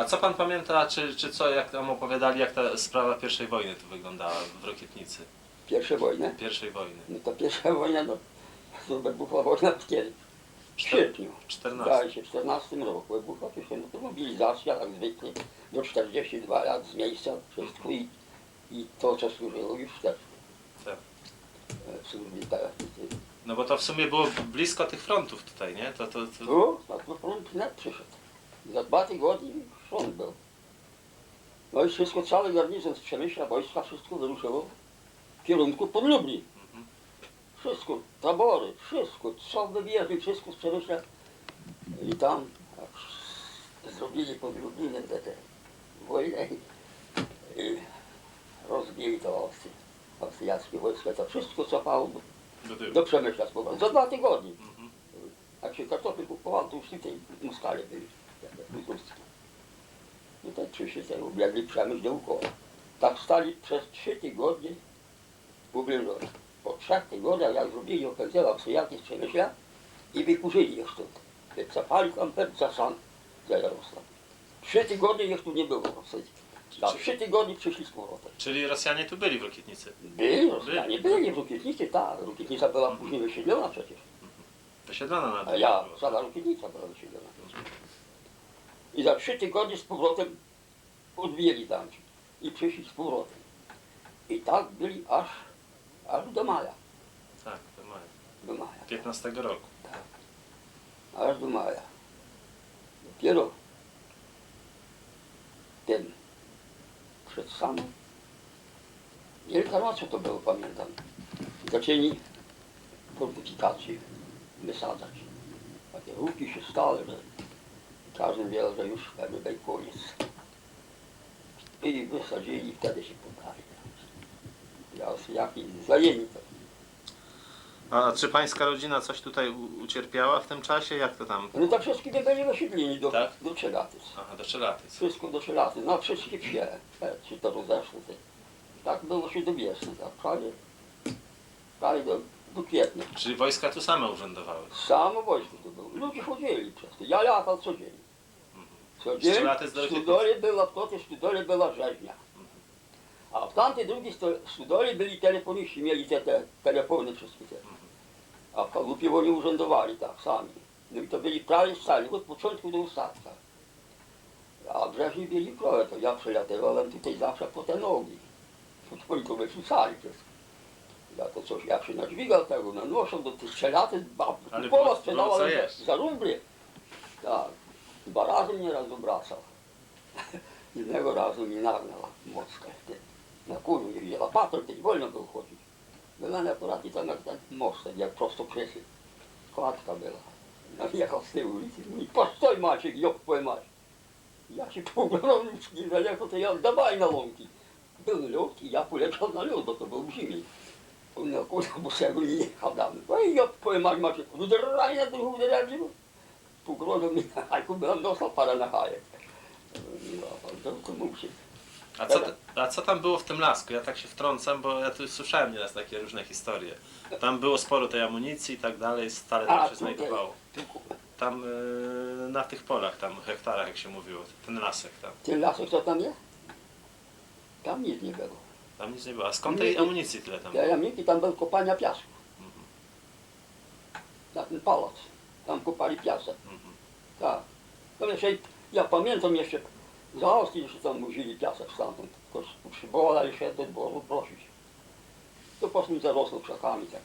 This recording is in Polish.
A co pan pamięta, czy, czy co, jak tam opowiadali, jak ta sprawa pierwszej wojny tu wyglądała w Rokietnicy? Pierwsze wojny. Pierwszej wojny. No to pierwsza wojna, no, to wybuchła wojna kiedy? W sierpniu. 14. Zdaje się, w 14 roku wybuchła, się, no to mobilizacja, jak zwykle, do 42 lat z miejsca, wszystko i, i to, co służyło już też Tak. e, w służbie teraz. No bo to w sumie było blisko tych frontów tutaj, nie? To, to, to... Tu, na to front net przyszedł. Za dwa tygodnie front był. No i wszystko, cały garnizon z Przemyśla, wojska, wszystko wyruszyło w kierunku pod Lublin. Wszystko, tabory, wszystko, co wybierzli, wszystko z Przemyśla. I tam zrobili pod Lublinem te, te wojnę i, rozbili to Austry, austriackie wojska, to wszystko cofało do, do Przemyśla z powrotem. Za dwa tygodnie. Mhm. Jak się kartofle kupowało, to już tutaj muskale jak guzowskie. I przyszli sobie, ubiegli przemysł dookoła. Tak stali przez trzy tygodnie w Ubliżowie. Po trzech tygodniach, jak zrobili ofensywę Austriacy z Przemyśla i wykurzyli ich stąd. Wycofali kamper za San, za Jarosław. Trzy tygodnie ich tu nie było w Rosji. Za trzy tygodnie przyszli z powrotem. Czyli Rosjanie tu byli w Rokietnicy. Byli Rosjanie, byli w Rukietnicy, tak. Rukietnica była później wysiedlona przecież. Wysiedlona na A ja, sama Rukietnica była wysiedlona. I za trzy tygodnie z powrotem odbijeli tam się i przyszli z powrotem. I tak byli aż, aż do maja. Tak, to mają. Do maja. 15 roku. Aż do maja. Dopiero tym przed samą Wielkanocą to było, pamiętam. Zaczęli fortyfikacje wysadzać. Takie ruki się stały, że każdy wiedział, że już będzie koniec. I wysadzili i wtedy się poddali. Austriaki zajęli to. A czy pańska rodzina coś tutaj u- ucierpiała w tym czasie? Jak to tam? No to wszystkie byli wysiedleni do, Tak? do Czelatyc. Aha, do Czelatyc. Wszystko do Czelaty, na wszystkie wsie, e, się to rozeszło. Tak było się do wiosny, tak, prawie, prawie do, do kwietnia. Czyli wojska tu same urzędowały. Samo wojsko to było. Ludzie chodzili przez to. Ja latał co tej Studole była rzeźnia. A w tamtej drugiej sto- Studole byli telefoniści, mieli te, te telefony wszystkie te. A w Kalupie oni urzędowali tak sami. No i to byli prawie stali, od początku do ostatka. A Brzeźni byli krole, to ja przelatywałem tutaj zawsze po te nogi. Oni to wyrzucali wszystko. Ja to coś, jak się nadźwigał tego, no noszą do tych strzelaty, Ale pola sprzedała za, za rumbly. Tak, dwa razy mnie raz obracał. Jednego razu mi nagnała mocno w tym. Na kulu nie wzięła, patrol tej wolno było chodzić. Była akurat i tam jak ten mostek, jak prosto przeszedł. Kładka była. No jechał z tej ulicy, mówi, postoj Maciek, jop twój mać. Ja się poglądam, nie daleko, to ja dawaj na łąki. Był lód i ja poleciał na lód, bo to był w zimie. On na kurwa, bo się nie jechał dawno. Oj, Maciek, uderaj na mi, jak byłem dostał parę na hajek. No, to, musi. A co, a co tam było w tym lasku? Ja tak się wtrącam, bo ja tu słyszałem nieraz takie różne historie. Tam było sporo tej amunicji i tak dalej, stale tam A, się tutaj. znajdowało. Tam yy, na tych polach, tam hektarach jak się mówiło, ten lasek tam. Ten lasek co tam jest? Tam nic nie było. Tam nic nie było. A skąd tej amunicji tyle tam Ja było? jamniki tam był kopania piasku. Mhm. Na ten pałac. Tam kopali piasek. Mhm. Tak. To jeszcze, ja pamiętam jeszcze, za Austrii jeszcze tam wozili piasek stamtąd. Tylko przywołali się do dworu prosić. To potem zarosło krzakami tak.